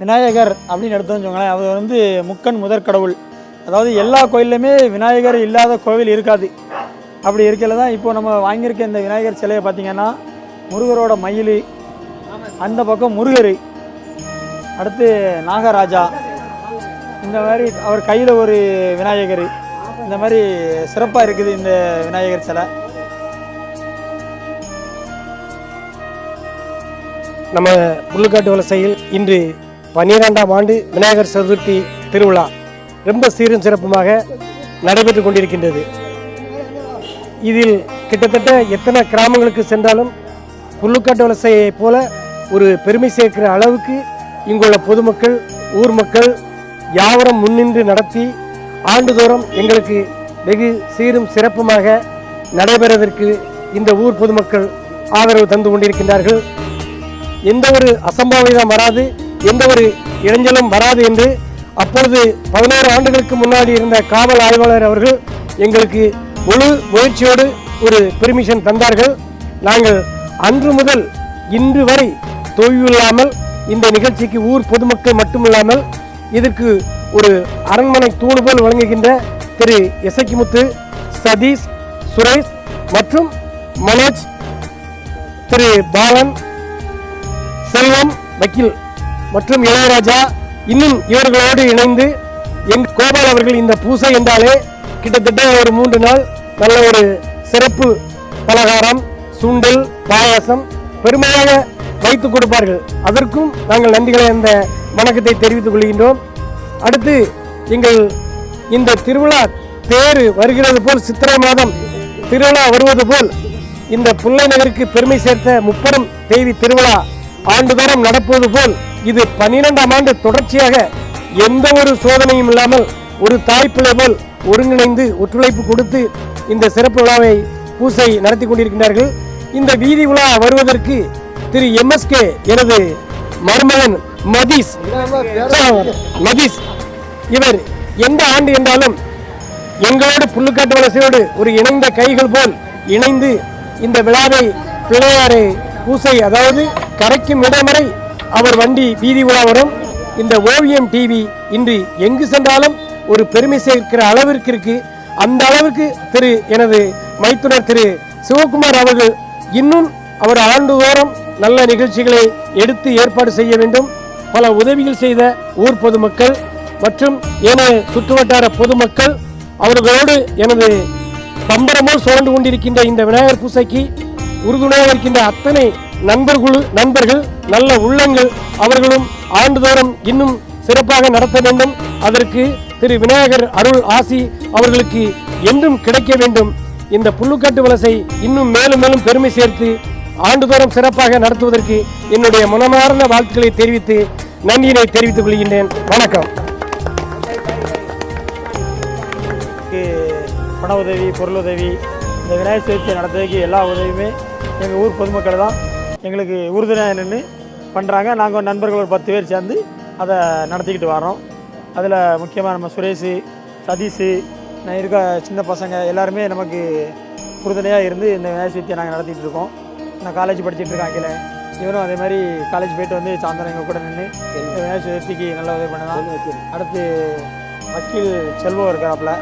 விநாயகர் அப்படின்னு எடுத்தோம்னு வச்சுக்கோங்களேன் அவர் வந்து முக்கன் முதற் கடவுள். அதாவது எல்லா கோயில்லையுமே விநாயகர் இல்லாத கோவில் இருக்காது. அப்படி இருக்கையில் தான் இப்போ நம்ம வாங்கியிருக்க இந்த விநாயகர் சிலையை பார்த்தீங்கன்னா முருகரோட மயில் அந்த பக்கம் முருகர் அடுத்து நாகராஜா இந்த மாதிரி அவர் கையில் ஒரு விநாயகர் இந்த மாதிரி சிறப்பாக இருக்குது இந்த விநாயகர் சிலை. நம்ம புல்லுக்காட்டு வலசையில் இன்று பன்னிரெண்டாம் ஆண்டு விநாயகர் சதுர்த்தி திருவிழா ரொம்ப சீரும் சிறப்புமாக நடைபெற்று கொண்டிருக்கின்றது. இதில் கிட்டத்தட்ட எத்தனை கிராமங்களுக்கு சென்றாலும் புல்லுக்காட்டு வலசையை போல ஒரு பெருமை சேர்க்கிற அளவுக்கு இங்குள்ள பொதுமக்கள் ஊர் மக்கள் யாவரும் முன்னின்று நடத்தி ஆண்டுதோறும் எங்களுக்கு வெகு சீரும் சிறப்புமாக நடைபெறுவதற்கு இந்த ஊர் பொதுமக்கள் ஆதரவு தந்து கொண்டிருக்கின்றார்கள். எந்த ஒரு அசம்பாவிதம் வராது. எந்த ஒரு இடைஞ்சலும் வராது என்று அப்பொழுது பதினோரு ஆண்டுகளுக்கு முன்னாடி இருந்த காவல் ஆய்வாளர் அவர்கள் எங்களுக்கு முழு முயற்சியோடு ஒரு பெர்மிஷன் தந்தார்கள். நாங்கள் அன்று முதல் இன்று வரை தொய்வில்லாமல் இந்த நிகழ்ச்சிக்கு ஊர் பொதுமக்கள் மட்டுமில்லாமல் இதற்கு ஒரு அரண்மனை தூணுபோல் வழங்குகின்ற திரு இசைக்குமுத்து சதீஷ் சுரேஷ் மற்றும் மனோஜ் திரு பாலன் செல்வம் வக்கீல் மற்றும் இளையராஜா இன்னும் இவர்களோடு இணைந்து என் கோபால் அவர்கள் இந்த பூசை என்றாலே கிட்டத்தட்ட ஒரு மூன்று நாள் நல்ல ஒரு சிறப்பு பலகாரம் சுண்டல் பாயாசம் பெருமையாக வைத்து கொடுப்பார்கள். அதற்கும் நாங்கள் நன்றிகளை அந்த வணக்கத்தை தெரிவித்துக் கொள்கின்றோம். அடுத்து எங்கள் இந்த திருவிழா தேர் வருகிறது போல் சித்திரை மாதம் திருவிழா வருவது போல் இந்த புல்லை நகருக்கு பெருமை சேர்த்த முப்பெரும் தேவி திருவிழா ஆண்டுதோறும் நடப்பது போல் இது பன்னிரெண்டாம் ஆண்டு தொடர்ச்சியாக எந்த ஒரு சோதனையும் இல்லாமல் ஒரு தாய்ப்பிள்ளை போல் ஒருங்கிணைந்து ஒத்துழைப்பு கொடுத்து இந்த சிறப்பு விழாவை பூசை நடத்தி கொண்டிருக்கின்றார்கள். இந்த வீதி உலா வருவதற்கு திரு எம்எஸ்கே எனது மருமகன் மதீஸ். மதீஸ். இவர் எந்த ஆண்டு என்றாலும் எங்களோடு புல்லுக்காட்டு வளர்ச்சியோடு ஒரு இணைந்த கைகள் போல் இணைந்து இந்த விழாவை பிள்ளையாரை பூசை அதாவது கரைக்கும் இடம் வரை அவர் வண்டி வீதி உலா வரும் இந்த ஓவியம் டிவி இன்று எங்கு சென்றாலும் ஒரு பெருமை சேர்க்கிற அளவிற்கு இருக்கு. அந்த அளவுக்கு திரு எனது மைத்துனர் திரு சிவகுமார் அவர்கள் இன்னும் அவர் ஆண்டுதோறும் நல்ல நிகழ்ச்சிகளை எடுத்து ஏற்பாடு செய்ய வேண்டும். பல உதவிகள் செய்த ஊர் பொதுமக்கள் மற்றும் ஏனைய சுற்றுவட்டார பொதுமக்கள் அவர்களோடு எனது பம்பரமோ சுழண்டு கொண்டிருக்கின்ற இந்த விநாயகர் பூசைக்கு உறுதுணையாக இருக்கின்ற அத்தனை நண்பர்கள் நண்பர்கள் நல்ல உள்ளங்கள் அவர்களும் ஆண்டுதோறும் இன்னும் சிறப்பாக நடத்த வேண்டும். அதற்கு திரு விநாயகர் அருள் ஆசி அவர்களுக்கு என்றும் கிடைக்க வேண்டும். இந்த புல்லுக்காட்டு வலசை இன்னும் மேலும் மேலும் பெருமை சேர்த்து ஆண்டுதோறும் சிறப்பாக நடத்துவதற்கு என்னுடைய மனமார்ந்த வாழ்த்துக்களை தெரிவித்து நன்றியினை தெரிவித்துக் கொள்கின்றேன். வணக்கம். பண உதவி பொருளுதவி இந்த விநாயகர் சதுர்த்தி நடத்துறதுக்கு எல்லா உதவியுமே எங்கள் ஊர் பொதுமக்கள் தான். எங்களுக்கு உறுதுணையாக நின்று பண்ணுறாங்க நாங்கள் நண்பர்கள் ஒரு பத்து பேர் சேர்ந்து அதை நடத்திக்கிட்டு வரோம் அதில் முக்கியமாக நம்ம சுரேஷ் சதீஷ் நான் இருக்க சின்ன பசங்க எல்லாருமே நமக்கு உறுதுணையாக இருந்து இந்த விநாயகர் சதுர்த்தியை நாங்கள் நடத்திட்டு இருக்கோம். நான் காலேஜ் படிச்சுட்டு இருக்கேன் அகில இவரும் அதே மாதிரி காலேஜ் போயிட்டு வந்து சாயந்தரம் எங்கள் கூட நின்று இந்த விநாயகர் சதுர்த்திக்கு நல்ல உதவி பண்ணலாம். அடுத்து வக்கீல் செல்வம் இருக்கிறாப்புல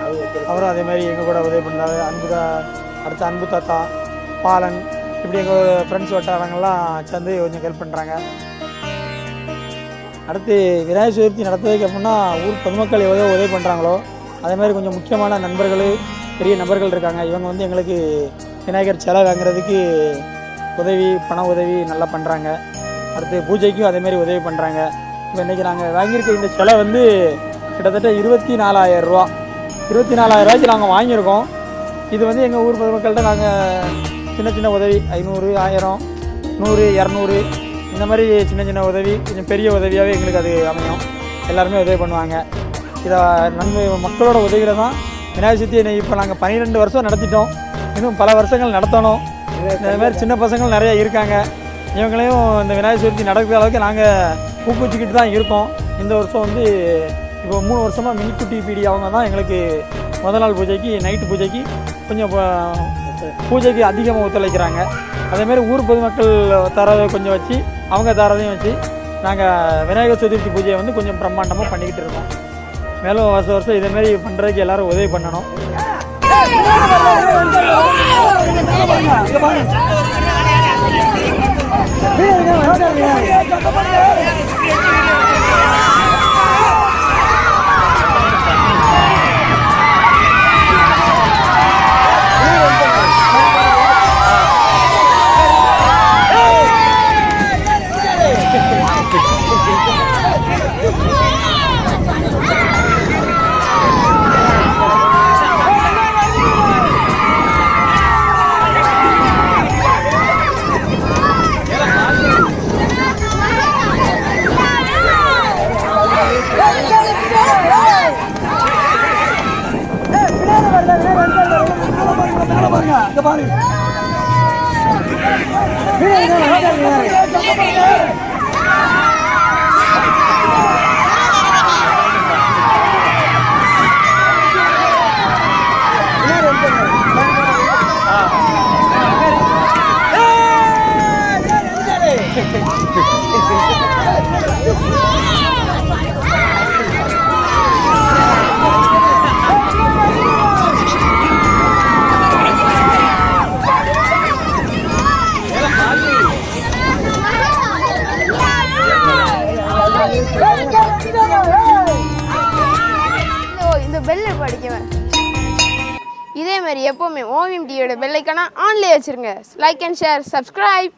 அவரும் அதே மாதிரி எங்கள் கூட உதவி பண்ணாரு. அன்பு அடுத்து அன்பு தாத்தா பாலன் இப்படி எங்கள் ஃப்ரெண்ட்ஸ் வட்டாரங்கள்லாம் சேர்ந்து கொஞ்சம் ஹெல்ப் பண்ணுறாங்க அடுத்து விநாயகர் சதுர்த்தி நடத்துறதுக்கு அப்படின்னா ஊர் பொதுமக்கள் எவ்வளோ உதவி பண்ணுறாங்களோ அதே மாதிரி கொஞ்சம் முக்கியமான நண்பர்கள் பெரிய நபர்கள் இருக்காங்க. இவங்க வந்து எங்களுக்கு விநாயகர் சிலை வாங்குறதுக்கு உதவி பண உதவி நல்லா பண்ணுறாங்க அடுத்து பூஜைக்கும் அதேமாரி உதவி பண்ணுறாங்க இப்போ இன்றைக்கி நாங்கள் வாங்கியிருக்க இந்த சிலை வந்து கிட்டத்தட்ட இருபத்தி நாலாயிரம் ரூபா. இருபத்தி நாலாயிரம் ரூபாய்க்கு நாங்கள் வாங்கியிருக்கோம். இது வந்து எங்கள் ஊர் பொதுமக்கள்கிட்ட நாங்கள் சின்ன சின்ன உதவி. ஐநூறு ஆயிரம் நூறு இரநூறு இந்த மாதிரி சின்ன சின்ன உதவி கொஞ்சம் பெரிய உதவியாகவே எங்களுக்கு அது அமையும். எல்லாருமே உதவி பண்ணுவாங்க. இதை நன்மை மக்களோட உதவியில் தான் விநாயகர் சதுர்த்தி இப்போ நாங்கள் பன்னிரெண்டு வருஷம் நடத்திட்டோம். இன்னும் பல வருஷங்கள் நடத்தணும். இந்த மாதிரி சின்ன பசங்கள் நிறையா இருக்காங்க. இவங்களையும் இந்த விநாயகர் சதுர்த்தி நடக்கிற அளவுக்கு நாங்கள் ஊக்குவிச்சுக்கிட்டு தான் இருக்கோம். இந்த வருஷம் வந்து இப்போ மூணு வருஷமாக மினிக்குட்டி பீடி அவங்க தான் எங்களுக்கு முதல் நாள் பூஜைக்கு நைட்டு பூஜைக்கு கொஞ்சம் பூஜைக்கு அதிகமாக ஒத்துழைக்கிறாங்க. அதேமாரி ஊர் பொதுமக்கள் தரதை கொஞ்சம் வச்சு அவங்க தரதையும் வச்சு நாங்கள் விநாயகர் சதுர்த்தி பூஜையை வந்து கொஞ்சம் பிரம்மாண்டமாக பண்ணிக்கிட்டு இருக்கோம். மேலும் வருஷம் வருஷம் இதேமாரி பண்ணுறதுக்கு எல்லாரும் உதவி பண்ணணும். இந்த இந்த பெல்லை படிக்குவேன். இதே மாதிரி எப்போவுமே ஓவியம் டிவியோட பெல்லைக்கான ஆன்லேயே வச்சுருங்க. Like and share subscribe